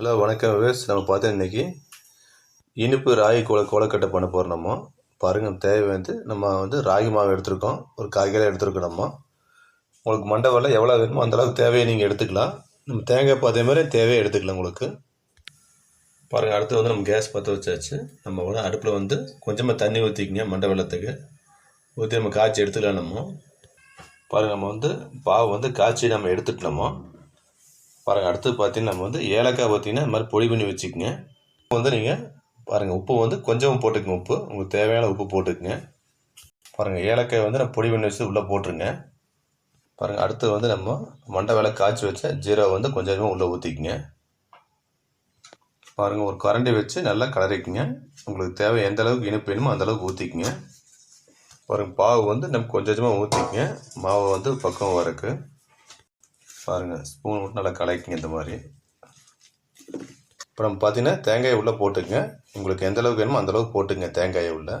Hello வணக்கம் wives நம்ம பார்த்தோம் இன்றைக்கி இனிப்பு ராகி கோல கோலக்கட்டை பண்ண போகிறோம் நம்ம. பாருங்கள் தேவை வந்து நம்ம வந்து ராகி மாவு எடுத்திருக்கோம். ஒரு காய்கறி எடுத்துருக்கோம் நம்ம. உங்களுக்கு மண்டை எவ்வளோ வேணுமோ அந்த அளவுக்கு தேவையை நீங்கள் எடுத்துக்கலாம். நம்ம தேங்காய் பாத்தே மாதிரி தேவையை எடுத்துக்கலாம் உங்களுக்கு. பாருங்கள் அடுத்து வந்து நம்ம கேஸ் பற்ற வச்சாச்சு. நம்ம வந்து அடுப்பில் வந்து கொஞ்சமாக தண்ணி ஊற்றிக்கிங்க மண்டை வெள்ளத்துக்கு. ஊற்றி நம்ம காய்ச்சி எடுத்துக்கலாம் நம்ம. பாருங்கள் நம்ம வந்து பாவு வந்து காய்ச்சி நம்ம எடுத்துக்கலாமோ பாருங்கள் அடுத்து பார்த்தீங்கன்னா நம்ம வந்து ஏலக்காய் பார்த்தீங்கன்னா இந்த மாதிரி பொடி பண்ணி வச்சுக்கோங்க. வந்து நீங்கள் பாருங்கள் உப்பு வந்து கொஞ்சம் போட்டுக்கங்க உப்பு. உங்களுக்கு தேவையான உப்பு போட்டுக்கோங்க. பாருங்கள் ஏலக்காய் வந்து நான் பொடி பண்ணி வச்சு உள்ளே போட்டுருங்க. பாருங்கள் அடுத்து வந்து நம்ம மண்டை வேலை காய்ச்சி வச்ச ஜீரோ வந்து கொஞ்சம் கொஞ்சமாக உள்ளே ஊற்றிக்குங்க பாருங்கள் ஒரு கரண்டி வச்சு நல்லா கலரிக்குங்க உங்களுக்கு தேவை எந்த அளவுக்கு இனிப்பு வேணுமோ அந்தளவுக்கு ஊற்றிக்குங்க பாருங்கள் பாவு வந்து நம்ம கொஞ்சம் கொஞ்சமாக ஊற்றிக்குங்க மாவு வந்து பக்கம் வரக்கு. பாருங்கள் ஸ்பூன் மட்டும் நல்லா கலக்கிங்க இந்த மாதிரி. இப்போ நம்ம பார்த்தீங்கன்னா தேங்காயை உள்ளே போட்டுங்க உங்களுக்கு எந்த அளவுக்கு வேணுமோ அந்தளவுக்கு போட்டுங்க தேங்காயை உள்ளே.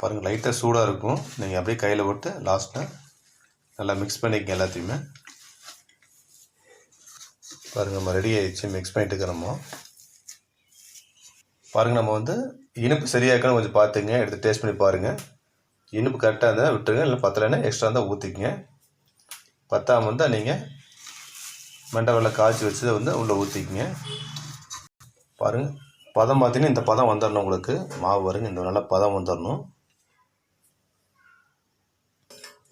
பாருங்கள் லைட்டாக சூடாக இருக்கும். நீங்கள் அப்படியே கையில் போட்டு லாஸ்ட்டில் நல்லா மிக்ஸ் பண்ணிக்கங்க எல்லாத்தையுமே. பாருங்கள் நம்ம ரெடி ஆகிடுச்சு மிக்ஸ் பண்ணிட்டு நம்ம. பாருங்கள் நம்ம வந்து இனிப்பு சரியாக்கணும் கொஞ்சம் பார்த்துங்க எடுத்து டேஸ்ட் பண்ணி பாருங்கள் இனிப்பு கரெக்டாக இருந்தால் விட்டுருங்க. இல்லை பத்தலைன்னா எக்ஸ்ட்ரா இருந்தால் ஊற்றிக்கங்க பத்தாமல் வந்தால் நீங்கள் மண்டை வெள்ளை காய்ச்சி வச்சதை வந்து உள்ளே ஊற்றிக்கிங்க பாருங்கள் பதம் பார்த்தீங்கன்னா இந்த பதம் வந்துடணும் உங்களுக்கு. மாவு வருங்க இந்த நல்ல பதம் வந்துடணும்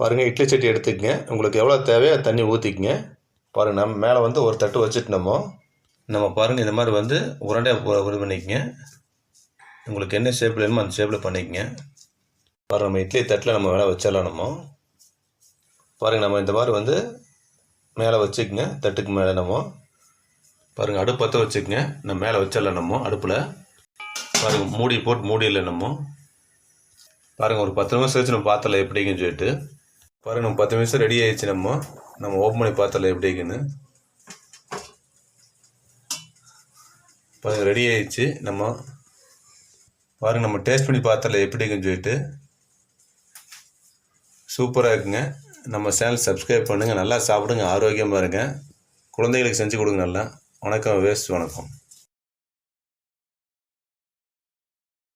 பாருங்கள் இட்லி சட்டி எடுத்துக்கங்க. உங்களுக்கு எவ்வளோ தேவையோ தண்ணி ஊற்றிக்கங்க பாருங்கள் நம்ம மேலே வந்து ஒரு தட்டு வச்சுட்டு நம்ம நம்ம பாருங்கள் இந்த மாதிரி வந்து உருண்டையாக இது பண்ணிக்கங்க. உங்களுக்கு என்ன ஷேப்பில் வேணுமோ அந்த ஷேப்பில் பண்ணிக்கங்க. பாருங்கள் நம்ம இட்லி தட்டில் நம்ம வேலை வச்சிடலாம். நம்ம பாருங்கள் நம்ம இந்த மாதிரி வந்து மேலே வச்சுக்கோங்க தட்டுக்கு மேலே நம்ம பாருங்கள் அடுப்பு பற்ற வச்சுக்கோங்க. நம்ம மேலே வச்சிடலாம் நம்ம அடுப்பில். பாருங்கள் மூடி போட்டு மூடியில் நம்ம பாருங்கள் ஒரு பத்து நிமிஷம் கழிச்சு நம்ம பார்த்தல எப்படிங்கன்னு சொல்லிட்டு. பாருங்கள் நம்ம பத்து நிமிஷம் ரெடி ஆகிடுச்சு நம்ம நம்ம ஓப்பன் பண்ணி பார்த்தல எப்படிங்கன்னு. பாருங்கள் ரெடி ஆகிடுச்சு நம்ம பாருங்கள் நம்ம டேஸ்ட் பண்ணி பார்த்தல எப்படிங்கன்னு சொல்லிட்டு. சூப்பராக இருக்குங்க. நம்ம சேனல் சப்ஸ்கிரைப் பண்ணுங்கள் நல்லா சாப்பிடுங்க ஆரோக்கியமாக இருங்க. குழந்தைகளுக்கு செஞ்சு கொடுங்க நல்லா. வணக்கம் வேஸ்ட் வணக்கம்.